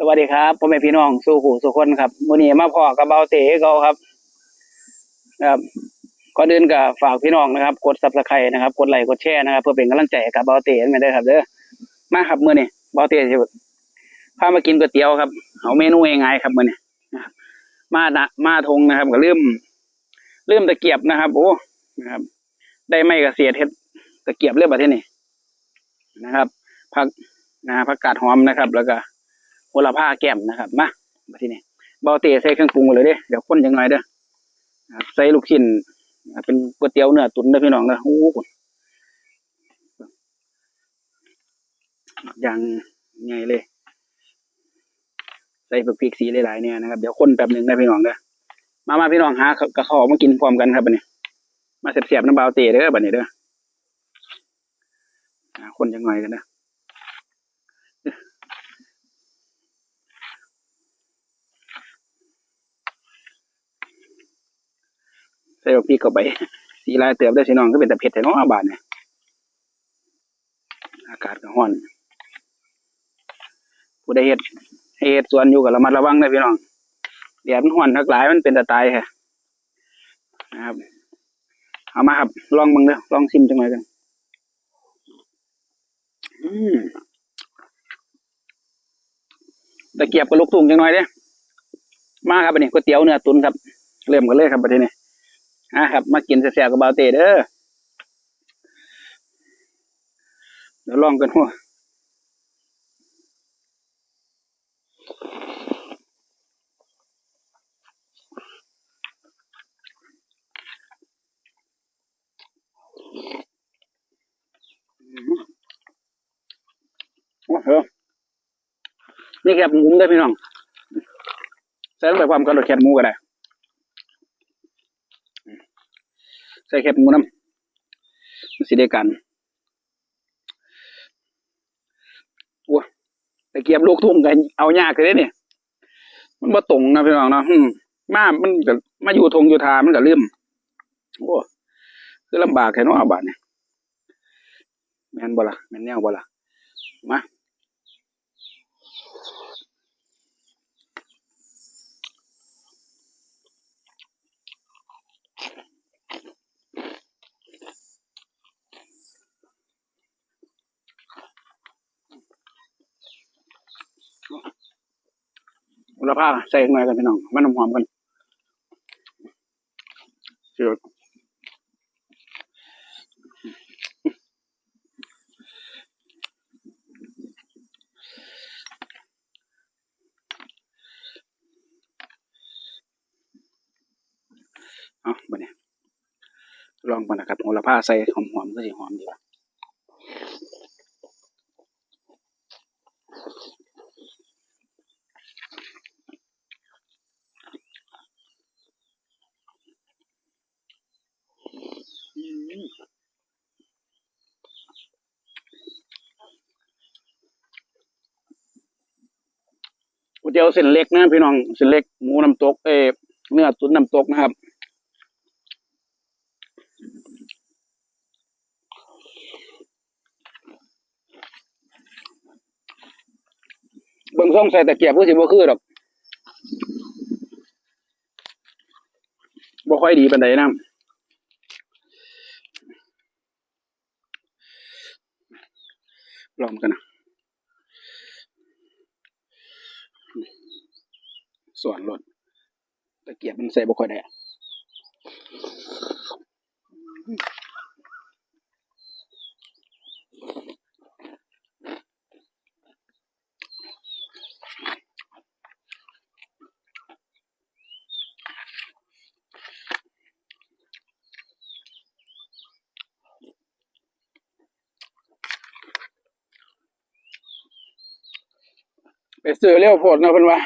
สวัสดีครับพ่อแม่พี่น้องสู่หูสุคนครับมื้อนี้มาพ่อกับเบาเต๋เขาครับครับก่อนอื่นก็ฝากพี่น้องนะครับ กด Subscribe นะครับ กดไลค์กดแชร์นะครับ เพื่อเป็นกำลังใจกับเบาเต๋ให้มาได้ครับเด้อมาครับมื้อนี้เบาเต๋สิพามากินก๋วยเตี๋ยวครับเอาเมนูง่ายๆครับมื้อนี้นะครับมานะมาทงนะครับ ก็ลืมลืมตะเกียบนะครับ โอ้นะครับ ได้ไม่กระเสียเฮ็ดตะเกียบเรียบร้อยที่นี่นะครับผักนะผักกาดหอมนะครับ แล้วก็ โหระพาแก้มนะครับมามาที่นี่เบาเตะใส่เครื่องปรุงเลยเด้เดี๋ยวคนยังไงเด้อใส่ลูกชิ้นเป็นก๋วยเตี๋ยวเนื้อตุ๋นเด้อพี่น้องเด้อโอ้โหอย่างไงเลย ใส่ผักพริกสีหลายๆเนี่ยนะครับเดี๋ยวคนแป๊บหนึ่งนะพี่น้องเด้อมามาพี่น้องหากระขอมากินพร้อมกันครับบัดนี้ มาเสียบๆน้ำเบาเตะเด้อบัดนี้เด้อคนยังไงกันนะ ส่พริกเข้าไป สีลายเติบได้อพี่น้องก็เป็นแต่เผ็ดแต่น้องบาทเนี่ยอากาศก็ร้อนผู้ใดเฮ็ดให้เฮ็ดสวนอยู่ก็ระมัดระวังนะพี่น้องแดดมันร้อนทักหลายมันเป็นแตะตายค่ะนะครับเอามาครับลองเบิ่งเด้อลองชิมจังหน่อยกันอืมตะเกียบกับลูกทุ่งจังหน่อยเด้มาครับอันนี้ก๋วยเตี๋ยวเนื้อตุ๋นครับ เริ่มกันเลยครับประเทศนี้ อะครับ มากินแซ่บๆกับเบาเตเด้อเดี๋ยวลองกันหัวโอ้โหนี่แคบหมูได้พี่น้องใส่ลงไปความกันโดดแคบหมูก็ได้ ใส่แคบหมูน้ำมันสิได้กันโอ้ตะเกียบลูกทุ่งกันเอายากเลยเนี่ยมันบ่ตรงนะพี่น้องเนาะมมามันก็มาอยู่ทงอยู่ทามันก็ลืมโอ้คือลำบากแค่น้องอาบาทเนี่ยแม่นบ่ละแม่นแนวบ่ละมา อุลภาใส่หน่อยกันพี่น้องมันหอมๆกันเชียวเอาบัดนี้ลองก่อนนะครับโหระพาใส่หอมๆก็สิหอมดีกว่า ก๋วยเตี๋ยวเส้นเล็กนะพี่น้องเส้นเล็กหมูน้ำตกเอเนื้อตุ๋นน้ำตกนะครับเบิ่งส่งใส่ตะเกียบก็สิบ่คือดอกบ่ค่อยดีปานใดนะลองกันนะ ส่วนรถตะเกียบมันใส่บ่ค่อยได้ ซื้อเร็วโพดนะพันว่า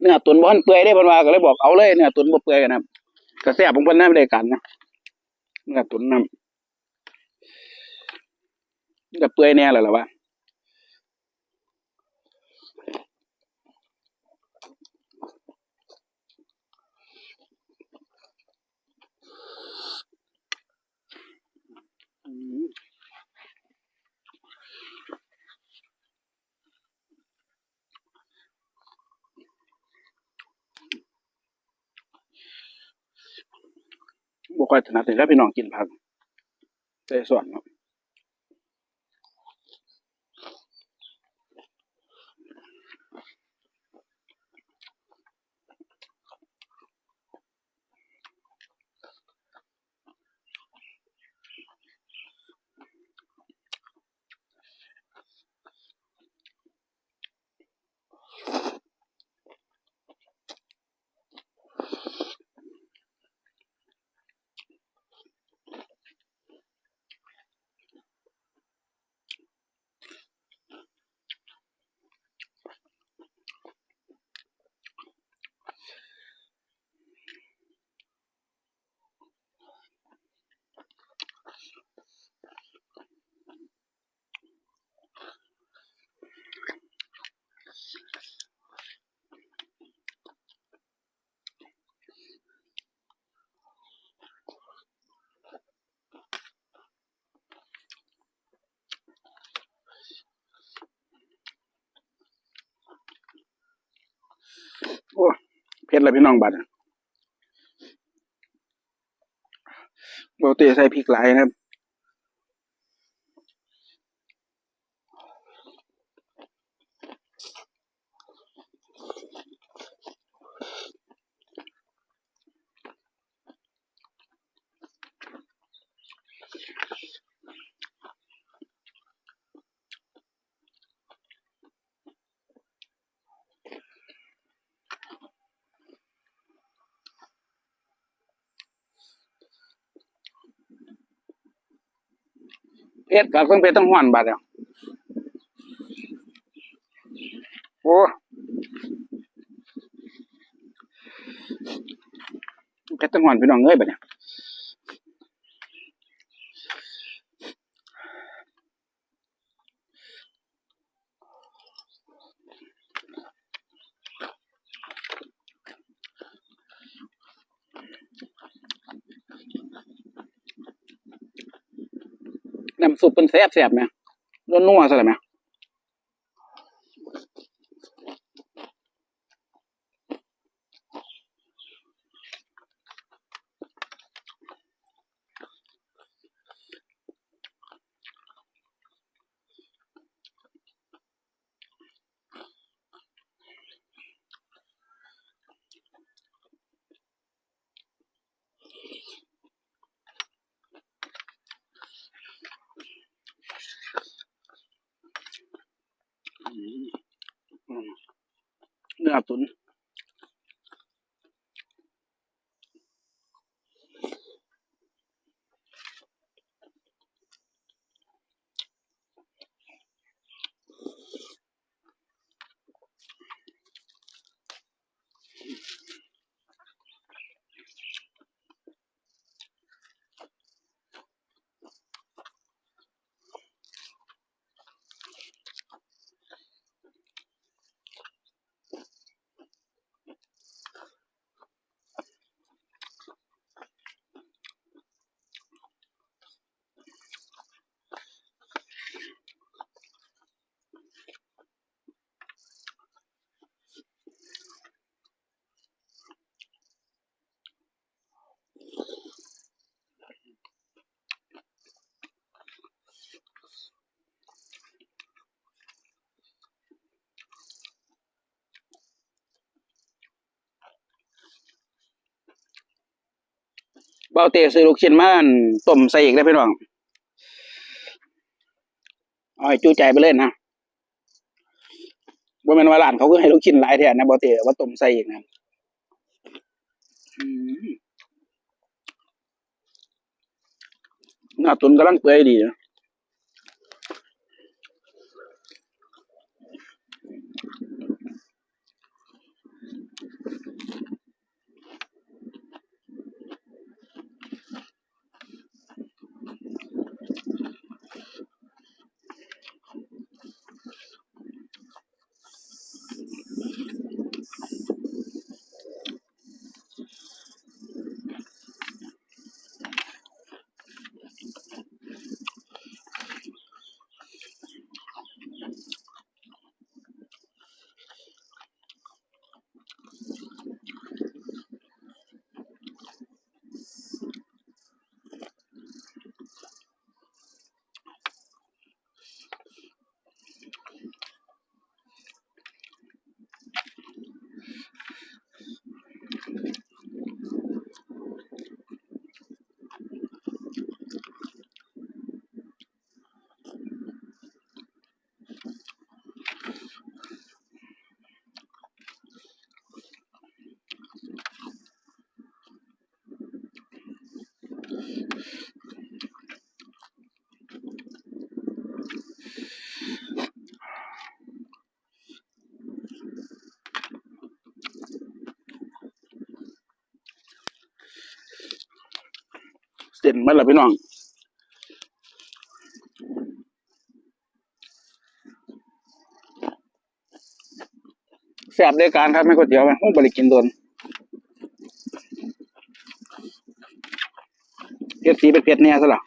เนื้อตุนบ่ทันเปื่อยได้พันว่าก็เลยบอกเอาเลยเนื้อตุนบ่เปื่อยกันนะครับก็แซ่บของพันนนำได้กันนะเนื้อตุนน้ำมันก็เปื่อยแน่แล้วล่ะว่าอืม บ่ ค่อยถนัดเลยแล้วพี่น้องกินผักใส่ส่วนเนาะโอ้เผ็ดแลยพี่น้องบัดอะบ่เตะใส่พริกหลายนะครับ เพชรกับเครื่องเพชรต้องห่อนบาดอะโอ้เผ็ดต้องห่อนพี่น้องเอ้ยบาดเนี่ยน้ำซุป เป็นแซ่บแซ่บไหมนัวๆซะเลยไหม เนื้อตุน เบาเตะซื้อลูกชิ้นมาอั่นต้มใส่อีกได้พี่น้องเอาให้จูใจไปเล่นนะบ่แม่นว่าร้านเขาก็ให้ลูกชิ้นหลายแทนนะเบาเตะว่าต้มใส่อีกนะหน้าตุนกำลังเปื่อยดีนะ เส้นมันละพี่น้องแซ่บด้วยการครับไม่ก๋วยเตี๋ยวไหมห้องบริกินโดนเผ็ดสีเป็นเผ็ดเนี่ยสละ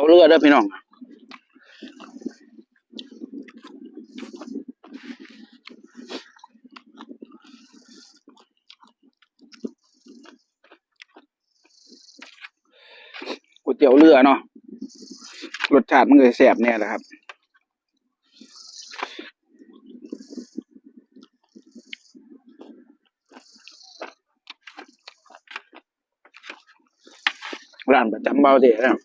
เตี๋ยวเรือเด้อพี่น้องก๋วยเตี๋ยวเรือเนาะรสชาติมันก็จะแซ่บแน่แหละครับร้านประจำเบาเดะนะ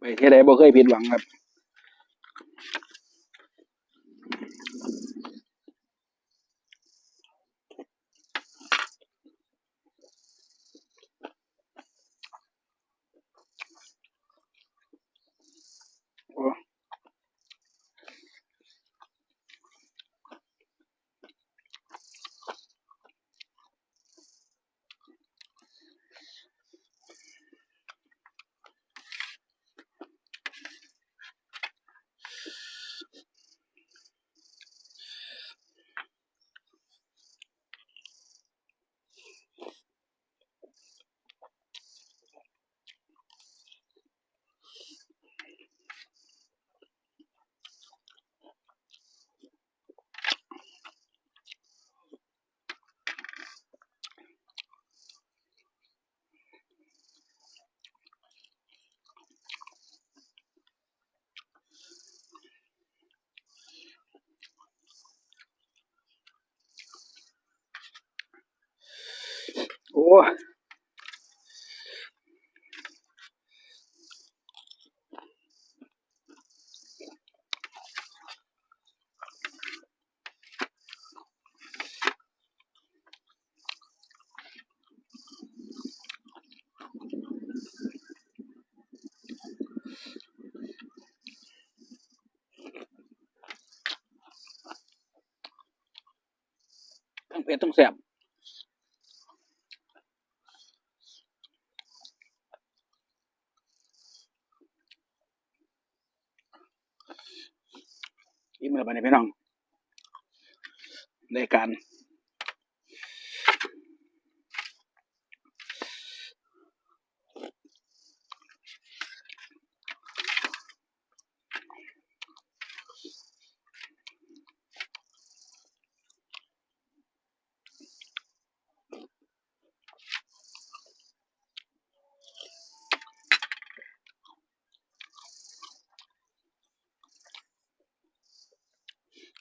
ไปเท่าใดบ่เคยผิดหวังครับ โอ้ โอ้ทั้งเผ็ดทั้งแซ่บอิ่มแล้ วบัดนี้พี่น้องในการ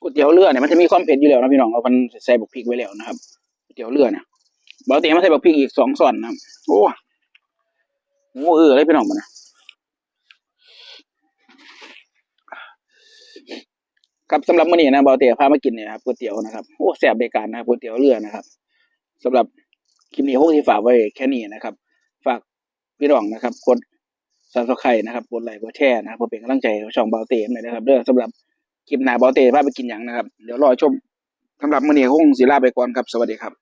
วยเตี๋ยวเรือเนี่ยมันจะมีความเผ็ดอยู่แล้วนะพี่น้องเอามันใส่บักพริกไว้แล้วนะครับก๋วยเตี๋ยวเรือเนี่ยบางทีมันใส่บักพริกอีกสองส่วนนะโอ้โหเออเลยพี่น้องมันนะครับสำหรับมื้อนี้นะบาเตียพามากินเนี่ยครับก๋วยเตี๋ยวนะครับโอ้แซ่บเบการนะครับก๋วยเตี๋ยวเรือนะครับสำหรับคลิปนี้คงที่ฝากไว้แค่นี้นะครับ ฝากพี่น้องนะครับ กด subscribe นะครับกดไลค์กดแชร์นะครับเพื่อเป็นกำลังใจช่องเบาเต้หน่อยนะครับเด้อสำหรับ คลิปหน้าบอเต้พาไปกินอย่างนะครับ เดี๋ยวรอชมสำหรับมื้อนี้คงสิลาไปก่อนครับ สวัสดีครับ